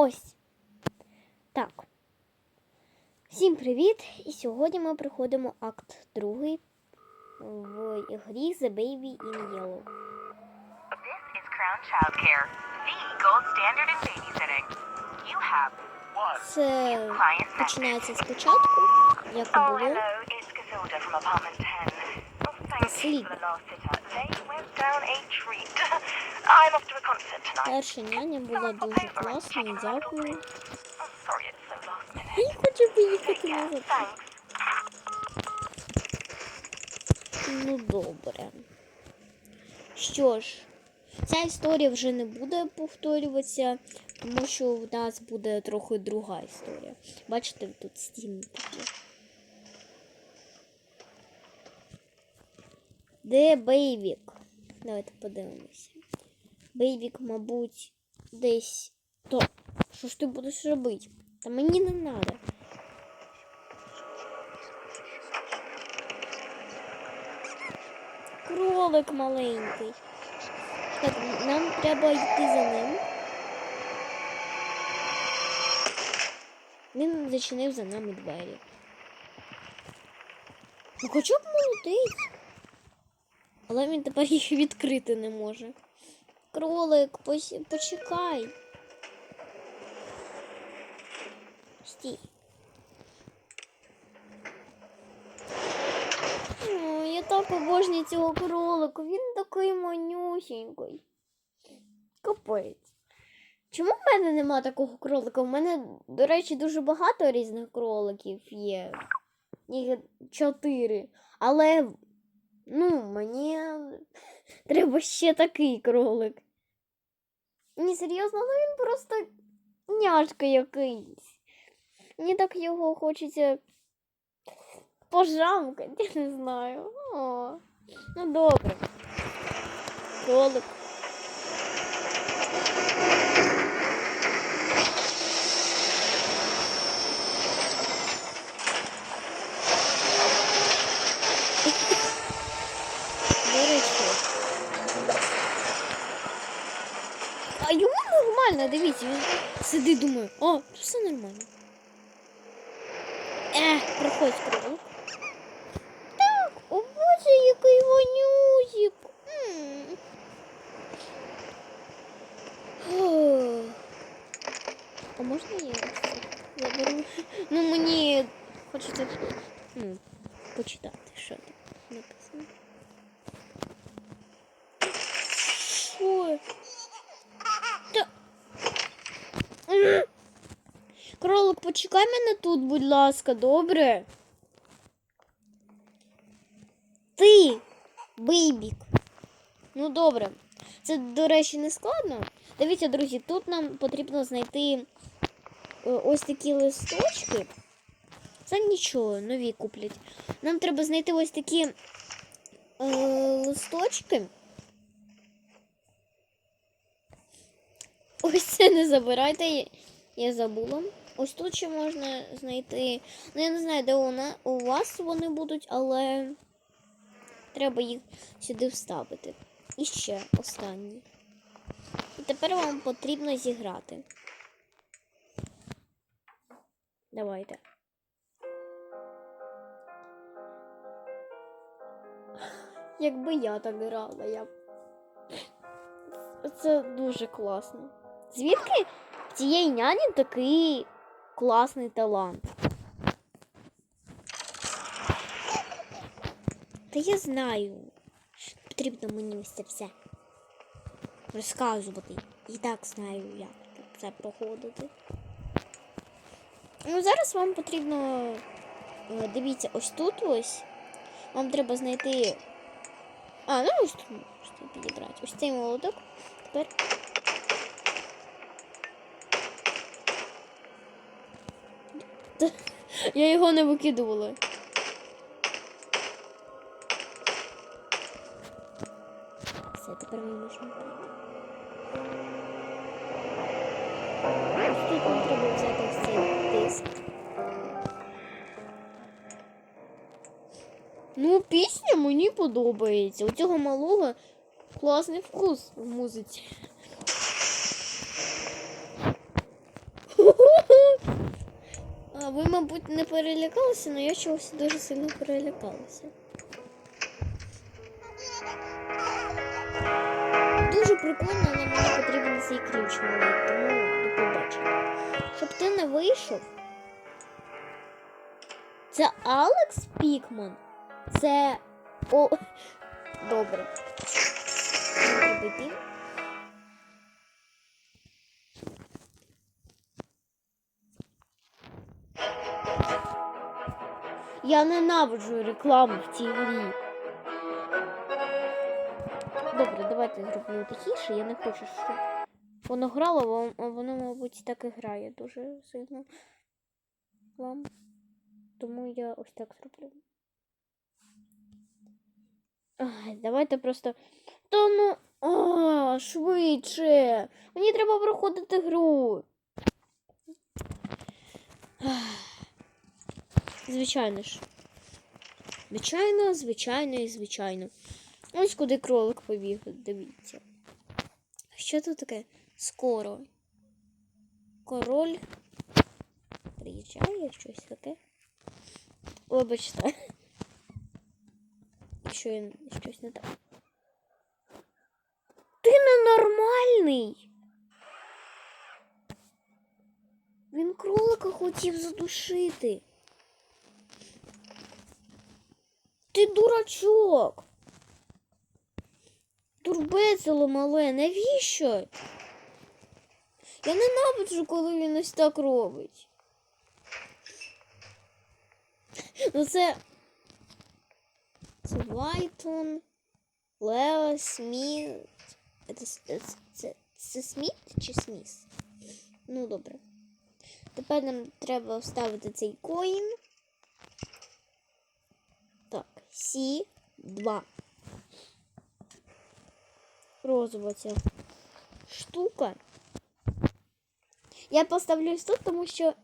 Ось. Так. Всім привіт! І сьогодні ми приходимо акт другий в грі The Baby in Yellow. This is Crown Childcare, the gold standard in babysitting. You have Це починається спочатку, як і було. Oh, hello, it's Casilda from apartment 10. Tonight. Перша няня була дуже класною, дякую. Я хочу поїхати назад. Ну добре. Що ж, ця історія вже не буде повторюватися, тому що в нас буде трохи друга історія. Бачите, тут стіни такі. Де Бейвік? Давайте подивимося. Бейвік, мабуть, десь. То. Що ж ти будеш робити? Та мені не треба. Кролик маленький. Так, нам треба йти за ним. Він зачинив за нами двері. Ну хоча б молодець. Але він тепер їх відкрити не може. Кролик, почекай. Стій. Я так обожнюю цього кролика. Він такий манюсінький. Капець. Чому в мене нема такого кролика? У мене, до речі, дуже багато різних кроликів є. Їх чотири. Але, ну, мені треба ще такий кролик. Ні, серйозно, ну він просто няшка якийсь. Мені так його хочеться пожамкати, я не знаю. О, ну добре. Кролик. О, тут все нормально. Ех, проходь кролик. Так, о боже, який. Ох. А можна я це заберу? Ну мені хочеться ну, почитати, що там написано. Що? Та... Почекай мене тут, будь ласка, добре? Ти, бейбік. Ну, добре. Це, до речі, не складно. Дивіться, друзі, тут нам потрібно знайти е, ось такі листочки. Це нічого, нові куплять. Нам треба знайти ось такі е, листочки. Ось це не забирайте, я забула. Ось тут ще можна знайти. Ну, я не знаю, де вона, у вас вони будуть, але треба їх сюди вставити. І ще останні. І тепер вам потрібно зіграти. Давайте. Якби я так грала, я б. Це дуже класно. Звідки цієї няні такий класний талант? Та я знаю. що Потрібно мені ось це все розказувати. І так знаю, як тут це проходити. Ну, зараз вам потрібно. е, Дивіться, ось тут ось. Вам треба знайти. А, ну ось тут підібрати. Ось цей молоток. Тепер. Та, Я його не викидувала. Все, тепер ми можемо пройти. Ось тут нам треба взяти цей диск. Ну, пісня мені подобається. У цього малого класний вкус в музиці. А ви, мабуть, не перелякалися, але я чогось дуже сильно перелякалася. Дуже прикольно, але мені потрібен цей ключ малий, тому до побачення. Щоб ти не вийшов. Це Алекс Пікман? Це. О. Добре. Треба Я ненавиджу рекламу в цій грі. Добре, давайте зроблю тихіше. Я не хочу, щоб воно грало, а воно, мабуть, так і грає дуже сильно вам. Тому я ось так зроблю. Ай, давайте просто. Та ну. А, швидше. Мені треба проходити гру. Ах. Звичайно ж. Звичайно, звичайно і звичайно. Ось куди кролик побіг, дивіться. Що тут таке? Скоро. Король. Приїжджає щось таке. Вибачте. Якщо я щось не так. Ти ненормальний. Він кролика хотів задушити. Ти дурачок. Турбецело мале, навіщо? Я ненавиджу, коли він ось так робить. Ну це. Це Вайтон, Лео, Сміт. Це, це, це, Сміт чи Сміс? Ну, добре. Тепер нам треба вставити цей коін. Сі 2. Розова ця штука. Я поставлю ось тут, тому що.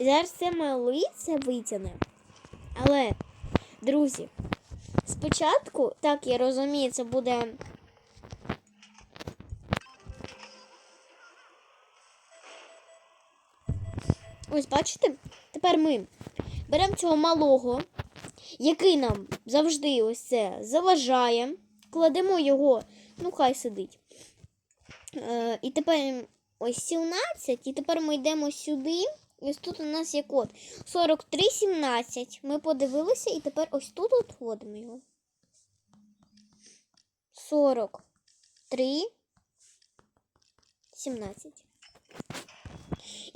Зараз це малий це витягне. Але, друзі, спочатку, так я розумію, це буде. Ось бачите? Тепер ми беремо цього малого, який нам завжди ось це заважає, кладемо його, ну хай сидить. Е, і тепер ось 17, і тепер ми йдемо сюди. Ось тут у нас є код 4317. Ми подивилися, і тепер ось тут от вводимо його. 43 17.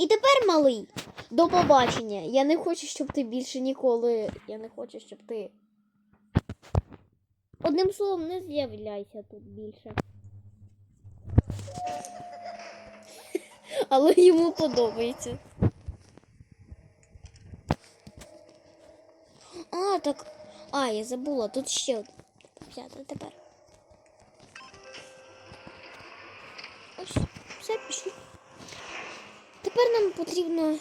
І тепер, малий, до побачення. Я не хочу, щоб ти більше ніколи. Я не хочу, щоб ти. Одним словом, не з'являйся тут більше. Але йому подобається. А, так. А, я забула, тут ще. Взяти тепер. Ось, все пішло. Тепер нам потрібно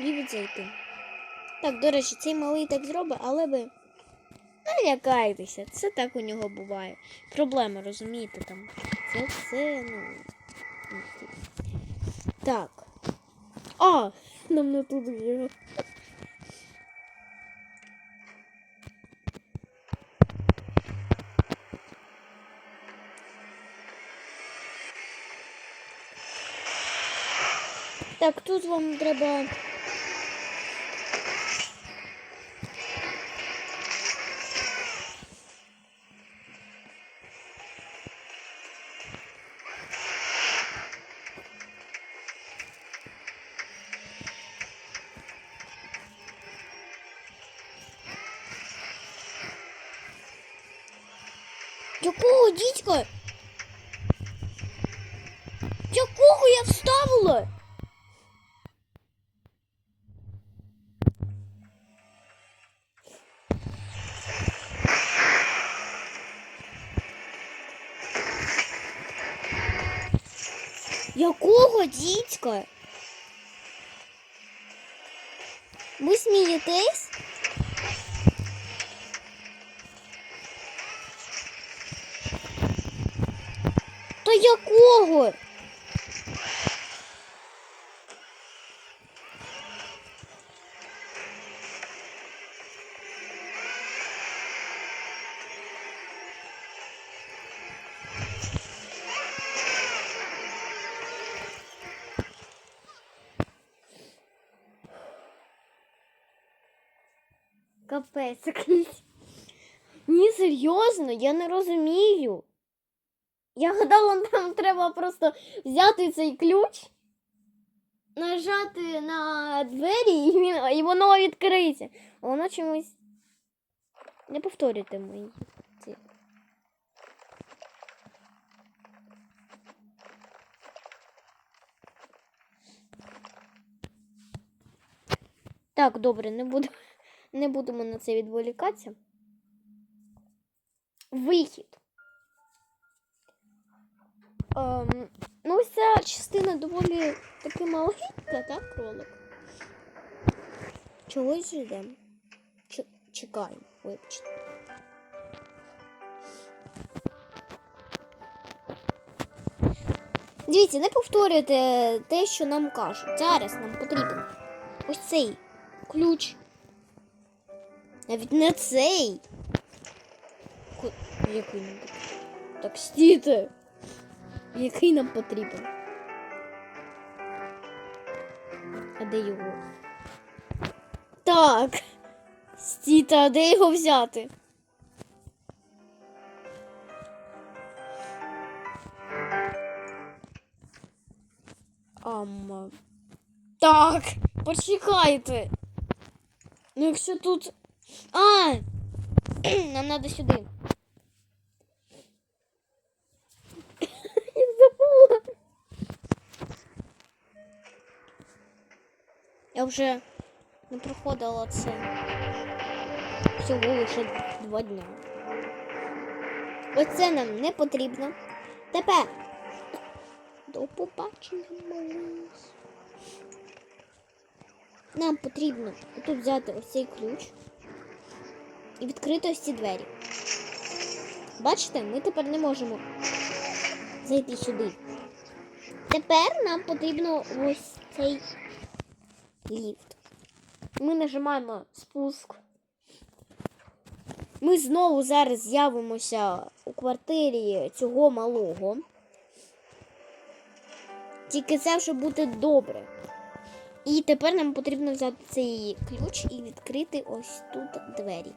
лівить зайти. Так, до речі, цей малий так зробить, але ви не лякайтеся, це так у нього буває. Проблема, розумієте, там. Це все, ну. Так. А, нам не туди. Так, тут вам треба. Якого дідька? Якого я вставила? Дідька? Капець. Ні, серйозно, я не розумію. Я гадала, нам треба просто взяти цей ключ, нажати на двері, і, він, і воно відкриється. Воно чомусь. Не повторюйте мої. Так, добре, не буду, не будемо на це відволікатися. Вихід. Ем, ну, ось ця частина доволі таки маленька, так, кролик? Чогось. Ч- чекаємо, вибачте. Дивіться, не повторюйте те, що нам кажуть. Зараз нам потрібен ось цей ключ. Навіть не цей. Який? Так стійте. Який нам потрібен? А де його? Так. Стійте, а де його взяти? Ам. Так, почекайте. Ну, якщо тут. А! Нам треба сюди. Я забула. Я вже не проходила це всього лише два дня. Оце нам не потрібно. Тепер до побачення, малиш. Нам потрібно тут взяти ось цей ключ і відкрити ось двері. Бачите, ми тепер не можемо зайти сюди. Тепер нам потрібно ось цей ліфт. Ми нажимаємо спуск. Ми знову зараз з'явимося у квартирі цього малого. Тільки це вже буде добре. І тепер нам потрібно взяти цей ключ і відкрити ось тут двері.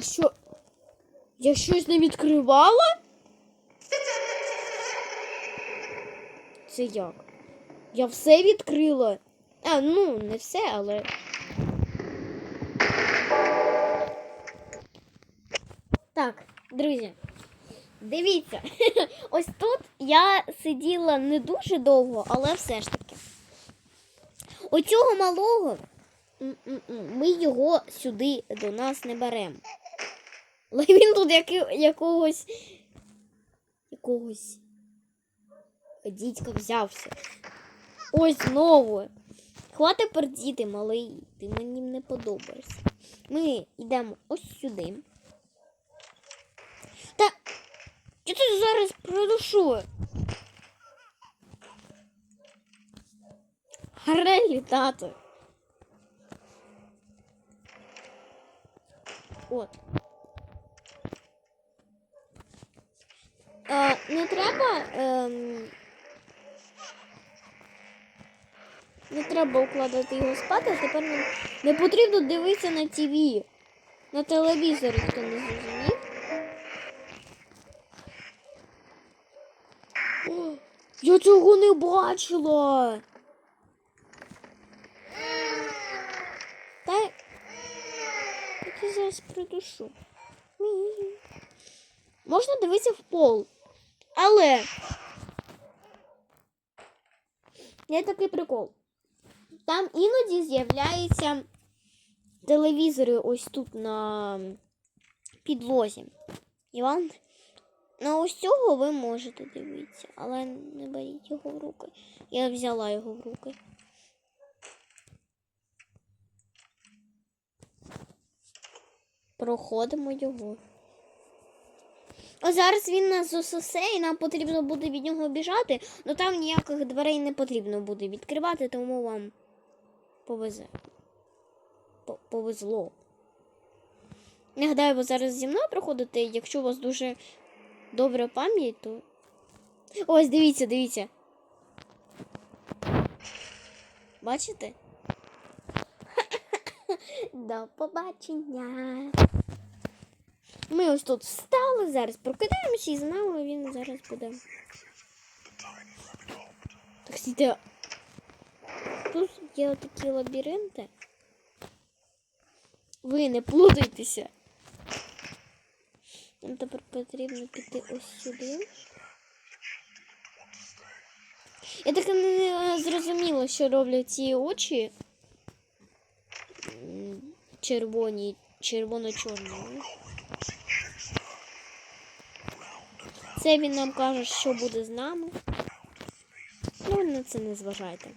А що? Я щось не відкривала? Це як? Я все відкрила. А, ну, не все, але. Так, друзі, дивіться, ось тут я сиділа не дуже довго, але все ж таки. Оцього малого ми його сюди до нас не беремо. Але він тут яки, якогось якогось дідька взявся. Ось знову. Хвати пердіти, малий, ти мені не подобаєшся. Ми йдемо ось сюди. Та я тут зараз придушу. Гарне літати. От. Е, не треба. Ем... Не треба укладати його спати, а тепер нам не потрібно дивитися на ТВ. На телевізорі, хто не зрозумів. Я цього не бачила. Та я я зараз придушу. Можна дивитися в пол. Але є такий прикол. Там іноді з'являються телевізори ось тут на підлозі. І вам Ну, ось цього ви можете дивитися, але не беріть його в руки. Я взяла його в руки. Проходимо його. О, зараз він нас засосе, і нам потрібно буде від нього біжати, але там ніяких дверей не потрібно буде відкривати, тому вам повезе. По- Повезло. Нагадаю, ви зараз зі мною проходите, якщо у вас дуже добра пам'ять, то. Ось, дивіться, дивіться. Бачите? До побачення. Ми ось тут встали, зараз прокидаємося і з нами він зараз буде. Так стійте. Тут є такі лабіринти. Ви не плутайтеся. Нам тепер потрібно піти ось сюди. Я так не зрозуміла, що роблять ці очі. Червоні, червоно-чорні. Це він нам каже, що буде з нами. Ну, на це не зважайте.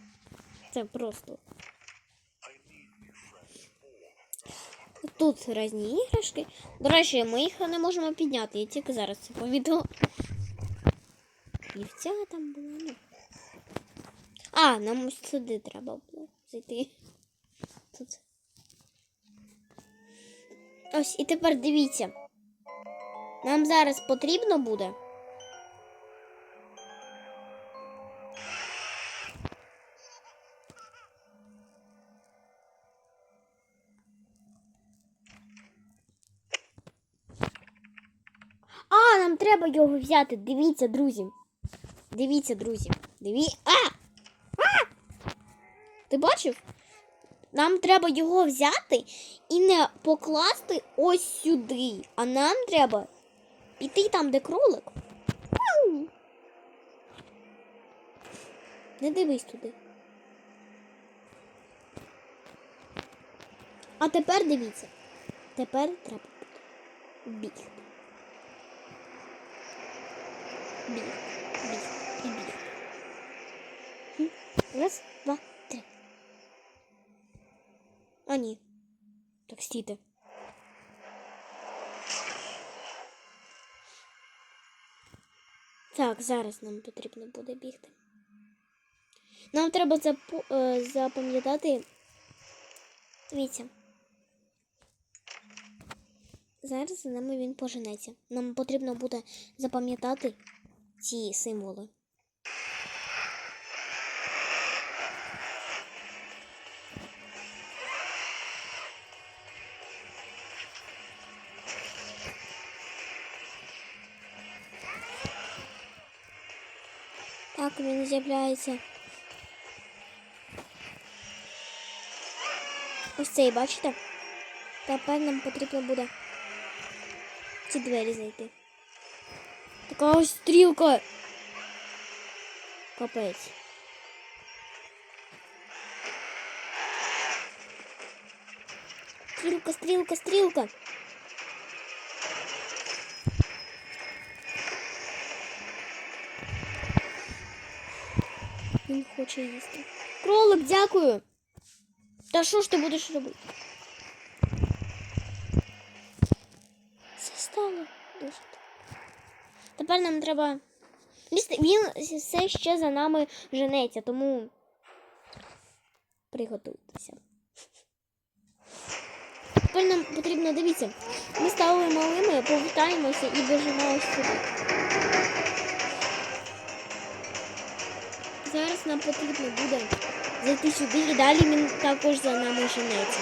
Це просто. Тут різні іграшки. До речі, ми їх не можемо підняти. Я тільки зараз це повідомила. Вівця там була. Ну. А, нам сюди треба було зайти. Тут. Ось, і тепер дивіться. Нам зараз потрібно буде. Треба його взяти. Дивіться, друзі. Дивіться, друзі. Диві. А! А! Ти бачив? Нам треба його взяти і не покласти ось сюди. А нам треба піти там, де кролик. Не дивись туди. А тепер дивіться. Тепер треба бігти. Біг, біг і біг. Раз, два, три. А ні. Так. Так, зараз нам потрібно буде бігти. Нам треба е, запам'ятати. Дивіться. Зараз за нами він поженеться. Нам потрібно буде запам'ятати ці символи. Так, він з'являється. Ось цей, бачите? Тепер нам потрібно буде ці двері зайти. Така ось стрілка. Капець. Стрілка, стрілка, стрілка. Він хоче їсти. Кролик, дякую. Та що ж ти будеш робити? Тепер нам треба. Він все ще за нами женеться, тому приготуйтеся. Тепер нам потрібно дивіться. Ми стали малими, повертаємося і біжимо ось сюди. Зараз нам потрібно буде зайти сюди і далі він також за нами женеться.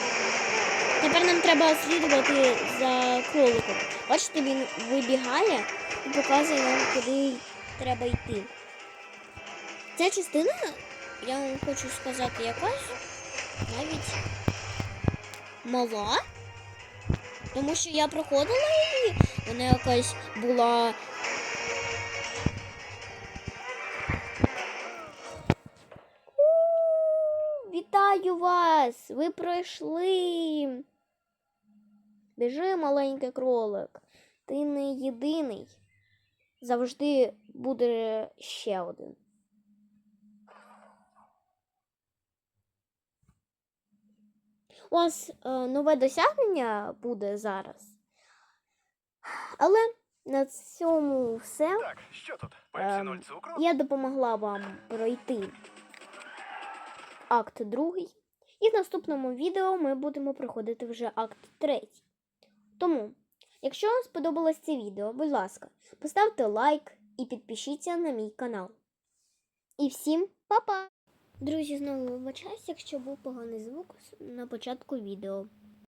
Тепер нам треба слідувати за кроликом. Бачите, він вибігає і показує нам, куди треба йти. Ця частина, я вам хочу сказати, якась навіть мала. Тому що я проходила її, вона якась була. Вітаю вас! Ви пройшли. Біжи, маленький кролик. Ти не єдиний. Завжди буде ще один. у вас е, нове досягнення буде зараз. Але на цьому все. Так, що тут? Пепсі Ем, цукру? Я допомогла вам пройти акт другий. І в наступному відео ми будемо проходити вже акт третій. Тому, якщо вам сподобалось це відео, будь ласка, поставте лайк і підпишіться на мій канал. І всім па-па! Друзі, знову вибачаюсь, якщо був поганий звук на початку відео.